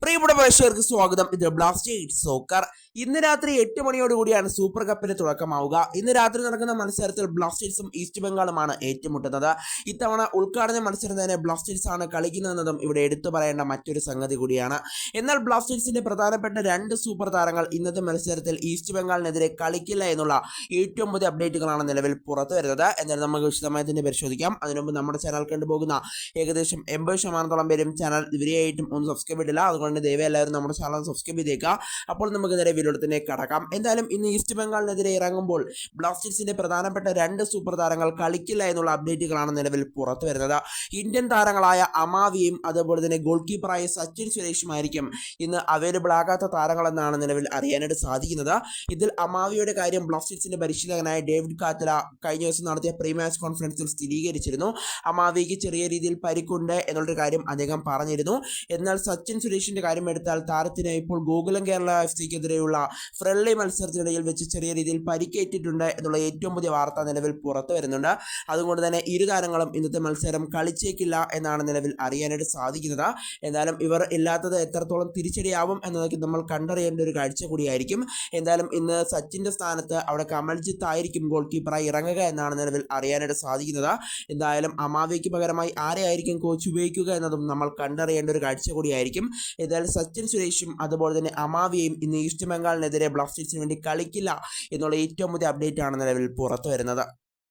പ്രിയപ്പെട്ട പ്രേക്ഷകർക്ക് സ്വാഗതം. ഇത് ബ്ലാസ്റ്റേഴ്സ് സോക്കർ ഇന്ന് രാത്രി എട്ട് മണിയോടുകൂടിയാണ് സൂപ്പർ കപ്പിന് തുടക്കമാവുക. ഇന്ന് രാത്രി നടക്കുന്ന മത്സരത്തിൽ ബ്ലാസ്റ്റേഴ്സും ഈസ്റ്റ് ബംഗാളുമാണ് ഏറ്റുമുട്ടുന്നത്. ഇത്തവണ ഉദ്ഘാടന മത്സരം തന്നെ ബ്ലാസ്റ്റേഴ്സ് ആണ് കളിക്കുന്നതെന്നതും ഇവിടെ എടുത്തു പറയേണ്ട മറ്റൊരു സംഗതി കൂടിയാണ്. എന്നാൽ ബ്ലാസ്റ്റേഴ്സിന്റെ പ്രധാനപ്പെട്ട രണ്ട് സൂപ്പർ താരങ്ങൾ ഇന്നത്തെ മത്സരത്തിൽ ഈസ്റ്റ് ബംഗാളിനെതിരെ കളിക്കില്ല എന്നുള്ള ഏറ്റവും പുതിയ അപ്ഡേറ്റുകളാണ് നിലവിൽ പുറത്തു വരുന്നത്. എന്നാൽ നമുക്ക് വിശദമായി തന്നെ പരിശോധിക്കാം. അതിനുമുമ്പ് നമ്മുടെ ചാനൽ കണ്ടുപോകുന്ന ഏകദേശം എൺപത് ശതമാനത്തോളം പേരും ചാനൽ ഇവരെയായിട്ടും ഒന്ന് സബ്സ്ക്രൈബ് ചെയ്തില്ല അതുകൊണ്ട് ദയവേ എല്ലാവരും നമ്മുടെ ചാനൽ സബ്സ്ക്രൈബ് ചെയ്തേക്കുക. അപ്പോൾ നമുക്ക് നേരെ വിലോടത്തിനെ കടക്കാം. എന്തായാലും ഇന്ന് ഈസ്റ്റ് ബംഗാളിനെതിരെ ഇറങ്ങുമ്പോൾ ബ്ലാസ്റ്റേഴ്സിന്റെ പ്രധാനപ്പെട്ട രണ്ട് സൂപ്പർ താരങ്ങൾ കളിക്കില്ല എന്നുള്ള അപ്ഡേറ്റുകളാണ് നിലവിൽ പുറത്തു വരുന്നത്. ഇന്ത്യൻ താരങ്ങളായ അമാവിയും അതുപോലെ തന്നെ ഗോൾ കീപ്പറായ സച്ചിൻ സുരേഷുമായിരിക്കും ഇന്ന് അവൈലബിൾ ആകാത്ത താരങ്ങളെന്നാണ് നിലവിൽ അറിയാനായിട്ട് സാധിക്കുന്നത്. ഇതിൽ അമാവിയുടെ കാര്യം ബ്ലാസ്റ്റേഴ്സിന്റെ പരിശീലകനായ ഡേവിഡ് കാത്തല കഴിഞ്ഞ ദിവസം നടത്തിയ പ്രീ മാച്ച് കോൺഫറൻസിൽ സ്ഥിരീകരിച്ചിരുന്നു. അമാവിക്ക് ചെറിയ രീതിയിൽ പരിക്കുണ്ട് എന്നുള്ളൊരു കാര്യം അദ്ദേഹം പറഞ്ഞിരുന്നു. എന്നാൽ സച്ചിൻ സുരേഷിന്റെ കാര്യം എടുത്താൽ താരത്തിന് ഇപ്പോൾ ഗോകുലം കേരള എഫ് സിക്കെതിരെയുള്ള ഫ്രണ്ട്ലി മത്സരത്തിനിടയിൽ വെച്ച് ചെറിയ രീതിയിൽ പരിക്കേറ്റിട്ടുണ്ട് എന്നുള്ള ഏറ്റവും പുതിയ വാർത്ത നിലവിൽ പുറത്തു വരുന്നുണ്ട്. അതുകൊണ്ട് തന്നെ ഇരു താരങ്ങളും ഇന്നത്തെ മത്സരം കളിച്ചേക്കില്ല എന്നാണ് നിലവിൽ അറിയാനായിട്ട് സാധിക്കുന്നത്. എന്തായാലും ഇവർ ഇല്ലാത്തത് എത്രത്തോളം തിരിച്ചടിയാവും എന്നതൊക്കെ നമ്മൾ കണ്ടറിയേണ്ട ഒരു കാഴ്ച കൂടിയായിരിക്കും. എന്തായാലും ഇന്ന് സച്ചിന്റെ സ്ഥാനത്ത് അവിടെ കമൽജിത്ത് ആയിരിക്കും ഗോൾ കീപ്പറായി ഇറങ്ങുക എന്നാണ് നിലവിൽ അറിയാനായിട്ട് സാധിക്കുന്നത്. എന്തായാലും അമാവിക്ക് പകരമായി ആരെയായിരിക്കും കോച്ച് ഉപയോഗിക്കുക എന്നതും നമ്മൾ കണ്ടറിയേണ്ട ഒരു കാഴ്ച കൂടിയായിരിക്കും. ഏതായാലും സച്ചിൻ സുരേഷും അതുപോലെ തന്നെ അമാവിയയും ഇന്ന് ഈസ്റ്റ് ബംഗാളിനെതിരെ ബ്ലാസ്റ്റേഴ്സിന് വേണ്ടി കളിക്കില്ല എന്നുള്ള ഏറ്റവും പുതിയ അപ്ഡേറ്റ് ആണ് നിലവിൽ പുറത്തു വരുന്നത്